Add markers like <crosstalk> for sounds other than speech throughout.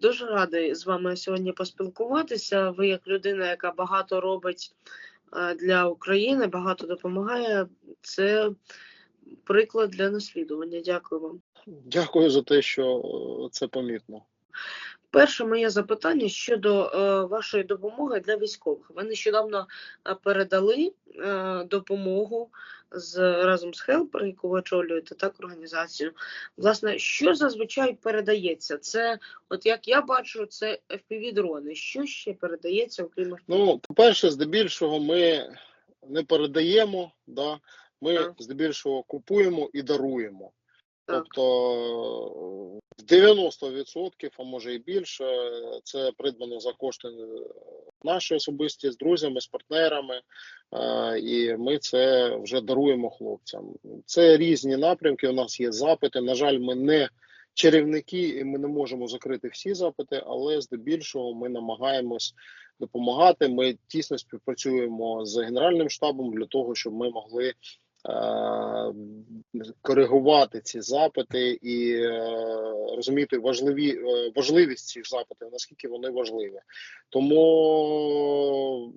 Дуже радий з вами сьогодні поспілкуватися. Ви як людина, яка багато робить е, для України, багато допомагає. Це приклад для наслідування. Дякую вам. Дякую за те, що е, це помітно. Перше моє запитання щодо е, вашої допомоги для військових. Ви нещодавно е, передали е, допомогу з разом з Helper, яку ви очолюєте, так організацію. Власне, що зазвичай передається? Це, от як я бачу, це FPV-дрони. Що ще передається, окрім FPV? Ну, по-перше, здебільшого ми не передаємо, да? ми Так. здебільшого купуємо і даруємо. Так. Тобто в 90%, а може і більше, це придбано за кошти наші особисті з друзями, з партнерами, і ми це вже даруємо хлопцям. Це різні напрямки. У нас є запити. На жаль, ми не чарівники, і ми не можемо закрити всі запити, але здебільшого ми намагаємось допомагати. Ми тісно співпрацюємо з генеральним штабом для того, щоб ми могли. Коригувати ці запити і е, розуміти важливі е, важливість цих запитів, наскільки вони важливі. Тому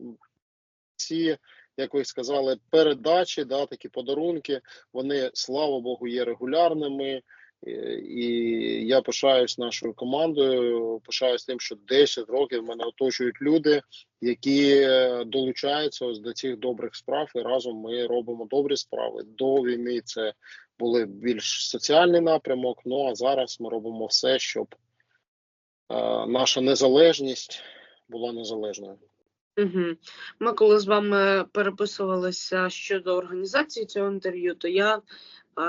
ці, як ви сказали, передачі, да, такі подарунки, вони слава Богу, є регулярними. І і я пишаюсь нашою командою. Пишаюсь тим, що 10 років мене оточують люди, які е, долучаються ось до цих добрих справ, і разом ми робимо добрі справи. До війни це були більш соціальний напрямок. Ну а зараз ми робимо все, щоб е, наша незалежність була незалежною. Угу. Ми коли з вами переписувалися щодо організації цього інтерв'ю, то я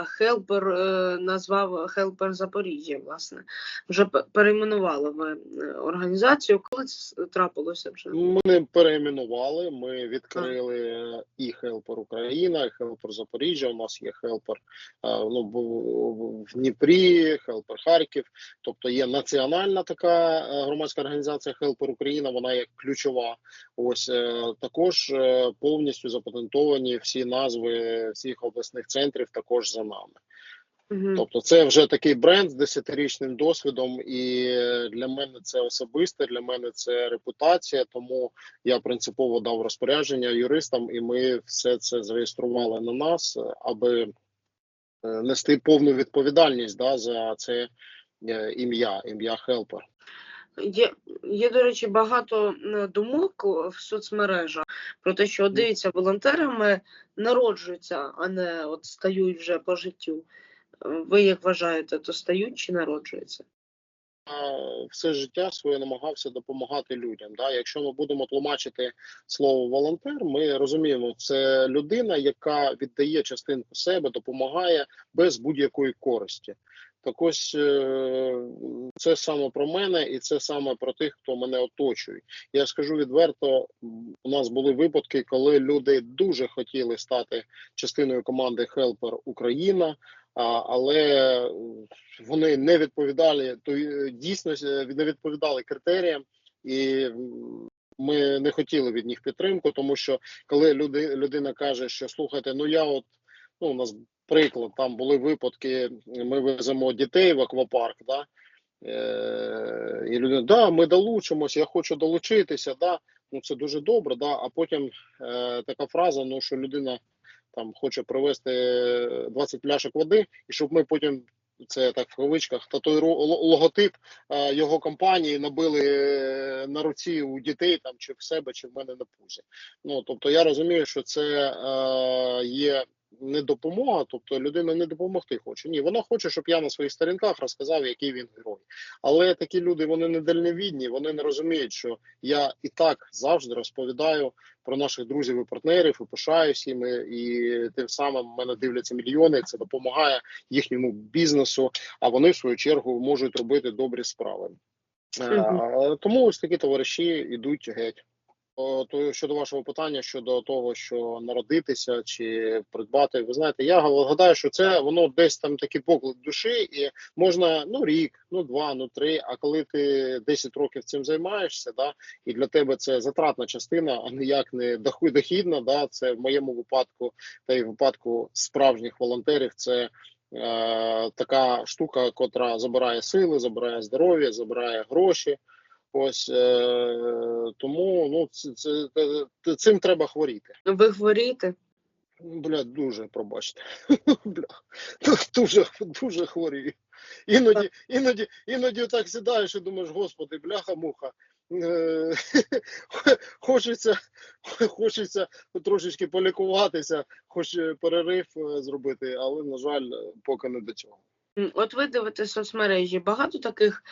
Хелпер е, назвав Хелпер Запоріжжя, власне. Вже перейменували ви е, організацію. Коли це трапилося вже? Ми не перейменували. Ми відкрили і Хелпер Україна, і Хелпер Запоріжжя. У нас є Хелпер ну, бу- в Дніпрі, Хелпер Харків. Тобто є національна така е, громадська організація Хелпер Україна. Вона як ключова. Ось е, також е, повністю запатентовані всі назви всіх обласних центрів. Також за нами. Угу. Тобто, це вже такий бренд з десятирічним досвідом, і для мене це особисте, для мене це репутація. Тому я принципово дав розпорядження юристам, і ми все це зареєстрували на нас, аби е, нести повну відповідальність да, за це е, ім'я, ім'я Хелпер. Є, є, до речі, багато думок в соцмережах про те, що дивіться, волонтерами народжуються, а не от стають вже по життю. Ви як вважаєте, то стають чи народжуються? Все життя своє намагався допомагати людям. Да? Якщо ми будемо тлумачити слово волонтер, ми розуміємо, це людина, яка віддає частинку себе, допомагає без будь-якої користі. Так ось е, це саме про мене, і це саме про тих, хто мене оточує. Я скажу відверто, у нас були випадки, коли люди дуже хотіли стати частиною команди Helper Україна. Але вони не відповідали то е, дійсно е, не відповідали критеріям, і ми не хотіли від них підтримку, тому що коли люди, людина каже, що слухайте, ну я от ну у нас приклад, там були випадки, ми веземо дітей в аквапарк, да, е, і людина, да, ми долучимось, я хочу долучитися, да, ну це дуже добре, да, а потім е, така фраза, ну що людина там хоче привезти 20 пляшок води, і щоб ми потім. Це так в кавичках татуїру л- логотип е, його компанії набили е, на руці у дітей там чи в себе, чи в мене на пузі. Ну тобто я розумію, що це е, є не допомога, тобто людина не допомогти хоче. Ні, вона хоче, щоб я на своїх сторінках розказав, який він герой. Але такі люди вони недальновідні, вони не розуміють, що я і так завжди розповідаю про наших друзів і партнерів і пишаюсь їми, і тим самим мене дивляться мільйони. Це допомагає їхньому бізнесу, а вони в свою чергу можуть робити добрі справи. Е, Тому ось такі товариші йдуть геть. То щодо вашого питання щодо того, що народитися чи придбати, ви знаєте, я гадаю, що це воно десь там такий поклик душі, і можна ну рік, ну два, ну три. А коли ти 10 років цим займаєшся, да, і для тебе це затратна частина, а ніяк не дохідна, да, це в моєму випадку, та й випадку справжніх волонтерів, це е, така штука, котра забирає сили, забирає здоров'я, забирає гроші. Ось е, тому ну це, це, цим треба хворіти. Ви хворієте? Бля, дуже пробачте. <laughs> Бля, дуже, дуже хворію. Іноді, іноді, іноді так сідаєш і думаєш, господи, бляха-муха. Е, <laughs> Хочеться, хочеться трошечки полікуватися, хоч перерив е, зробити, але, на жаль, поки не до цього. От ви дивитесь соцмережі. Багато таких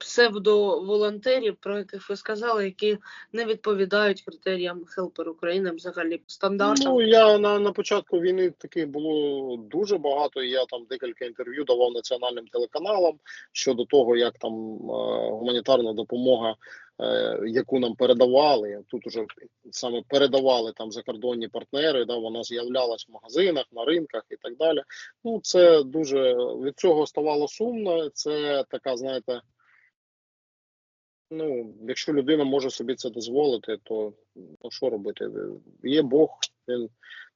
псевдоволонтерів, про яких ви сказали, які не відповідають критеріям Helper України, взагалі стандартам. Ну я на, на початку війни таких було дуже багато. Я там декілька інтерв'ю давав національним телеканалам щодо того, як там е, гуманітарна допомога, е, яку нам передавали. Тут уже саме передавали там закордонні партнери. Да, вона з'являлась в магазинах, на ринках і так далі. Ну це дуже від цього ставало сумно. Це така, знаєте. Ну, якщо людина може собі це дозволити, то ну, що робити? Є Бог, він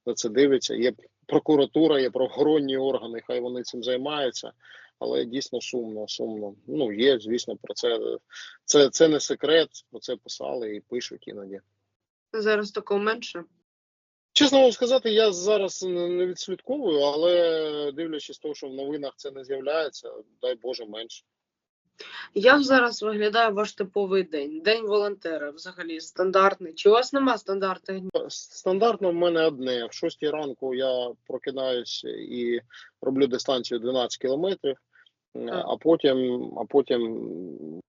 на це дивиться. Є прокуратура, є правоохоронні органи, хай вони цим займаються. Але дійсно сумно, сумно. Ну є, звісно, про це. Це, це не секрет, про це писали і пишуть іноді. Зараз такого менше. Чесно вам сказати, я зараз не не відслідковую, але дивлячись того, що в новинах це не з'являється, дай Боже менше. Як зараз виглядає ваш типовий день? День волонтера взагалі стандартний. Чи у вас нема стандартних днів? Стандартно в мене одне. В 6 ранку я прокидаюсь і роблю дистанцію 12 кілометрів, а потім, а потім,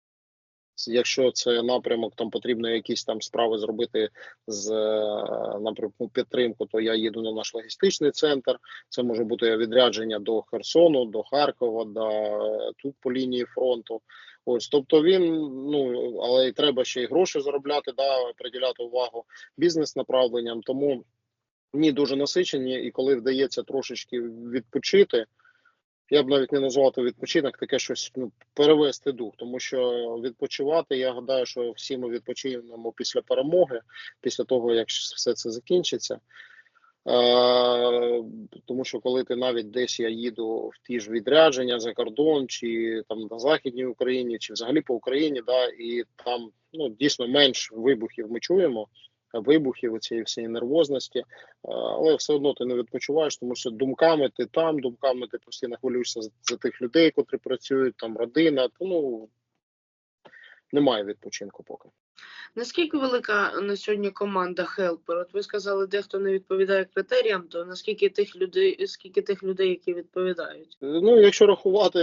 якщо це напрямок, там потрібно якісь там справи зробити з е, напрямку підтримку, то я їду на наш логістичний центр. Це може бути відрядження до Херсону, до Харкова, до е, тут по лінії фронту. Ось, тобто він, ну але й треба ще й гроші заробляти, да, приділяти увагу бізнес направленням. Тому дні дуже насичені, і коли вдається трошечки відпочити, я б навіть не назвав то відпочинок, таке щось ну, перевести дух, тому що відпочивати, я гадаю, що всі ми відпочинемо після перемоги, після того як все це закінчиться. Е, тому що коли ти навіть десь я їду в ті ж відрядження за кордон, чи там на західній Україні, чи взагалі по Україні, да, і там ну дійсно менш вибухів ми чуємо. Вибухів цієї всієї нервозності, е, але все одно ти не відпочиваєш, тому що думками ти там, думками ти постійно хвилюєшся за, за тих людей, котрі працюють, там родина. То ну немає відпочинку поки. Наскільки велика на сьогодні команда Helper? От ви сказали, дехто не відповідає критеріям, то наскільки тих людей, скільки тих людей, які відповідають? Ну, якщо рахувати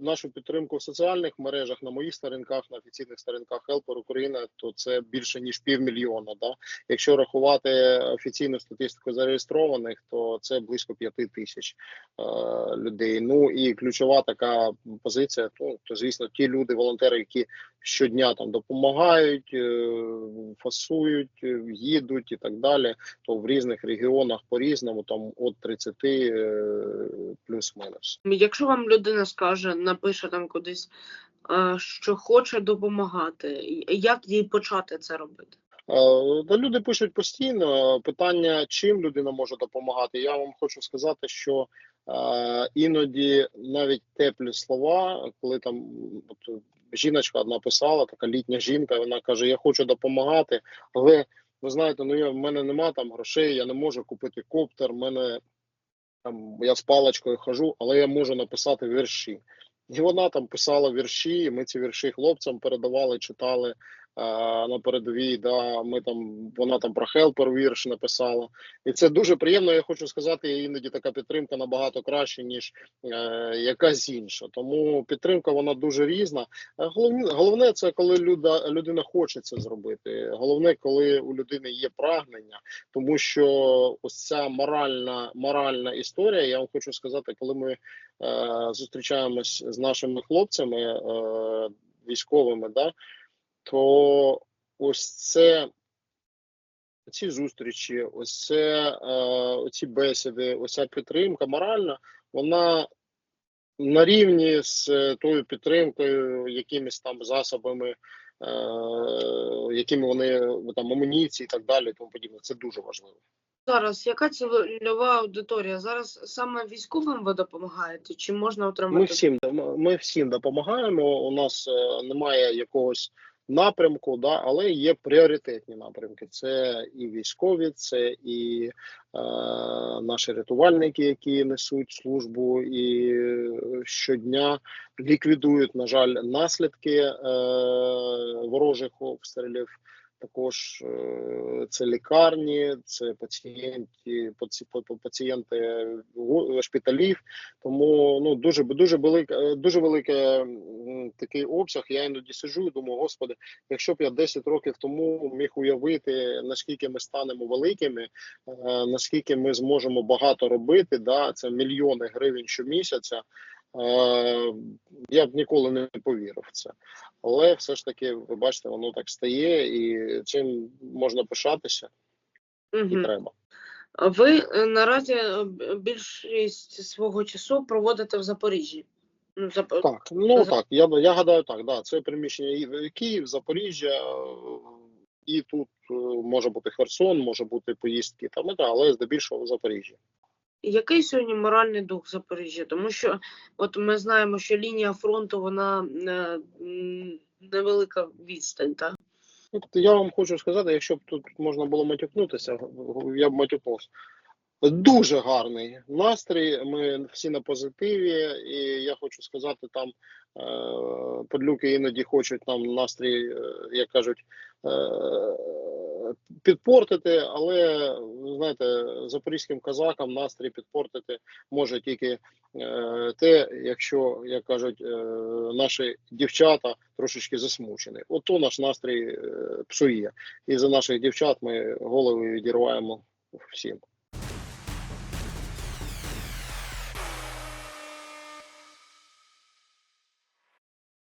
нашу підтримку в соціальних мережах, на моїх сторінках, на офіційних сторінках Helper Україна, то це більше ніж півмільйона. Да? Якщо рахувати офіційну статистику зареєстрованих, то це близько п'яти тисяч е, людей. Ну і ключова така позиція, то, то звісно, ті люди, волонтери, які щодня там допомагають, е, фасують, е, їдуть і так далі, то в різних регіонах по-різному, там від 30 е, плюс-мінус. Якщо вам людина скаже, напише там кудись, е, що хоче допомагати, як їй почати це робити? Е, люди пишуть постійно питання, чим людина може допомагати. Я вам хочу сказати, що е, іноді навіть теплі слова, коли там от, жіночка одна писала, така літня жінка, вона каже: Я хочу допомагати, але ви знаєте, ну я в мене нема там грошей, я не можу купити коптер. мене там я з паличкою хожу, але я можу написати вірші. І вона там писала вірші, і ми ці вірші хлопцям передавали, читали на передовій. Да, ми там вона там про хелпер вірш написала, і це дуже приємно. Я хочу сказати, іноді така підтримка набагато краще ніж е, якась інша. Тому підтримка вона дуже різна. Е, Головне, головне це коли люда, людина хоче це зробити. Головне, коли у людини є прагнення, тому що ось ця моральна моральна історія. Я вам хочу сказати, коли ми е, зустрічаємось з нашими хлопцями е, військовими, да, то ось це ці зустрічі, ось це е, оці бесіди, ось ця підтримка моральна, вона на рівні з е, тою підтримкою, якимись там засобами якими вони там амуніції і так далі, тому подібне. Це дуже важливо. Зараз яка цільова аудиторія? Зараз саме військовим ви допомагаєте? Чи можна отримати? Ми всім ми всім допомагаємо. У нас е, немає якогось напрямку, да, але є пріоритетні напрямки. Це і військові, це і е, наші рятувальники, які несуть службу і щодня ліквідують, на жаль, наслідки е, ворожих обстрілів. Також е, це лікарні, це пацієнти, паці- па- па- пацієнти шпиталів. Тому ну дуже дуже велика, дуже великий такий обсяг. Я іноді сиджу і думаю, господи, якщо б я 10 років тому міг уявити, наскільки ми станемо великими, е, наскільки ми зможемо багато робити, да, це мільйони гривень щомісяця. Е, я б ніколи не повірив в це. Але все ж таки, ви бачите, воно так стає, і цим можна пишатися і треба. Ви е, наразі е, більшість свого часу проводите в Запоріжжі. Ну, Так, ну так, я я гадаю, так, да, це приміщення і Київ, Запоріжжя, і тут може бути Херсон, може бути поїздки там, але здебільшого в Запоріжжя. Який сьогодні моральний дух Запоріжжя? Тому що от ми знаємо, що лінія фронту вона е, невелика відстань, так? Тобто я вам хочу сказати, якщо б тут можна було матюкнутися, я б матюкнувся. Дуже гарний настрій. Ми всі на позитиві, і я хочу сказати, там подлюки іноді хочуть нам настрій, е, як кажуть, е, підпортити, але знаєте, запорізьким казакам настрій підпортити може тільки е, те, якщо як кажуть, е, наші дівчата трошечки засмучені. Ото наш настрій е, псує. І за наших дівчат ми голови відірваємо всім.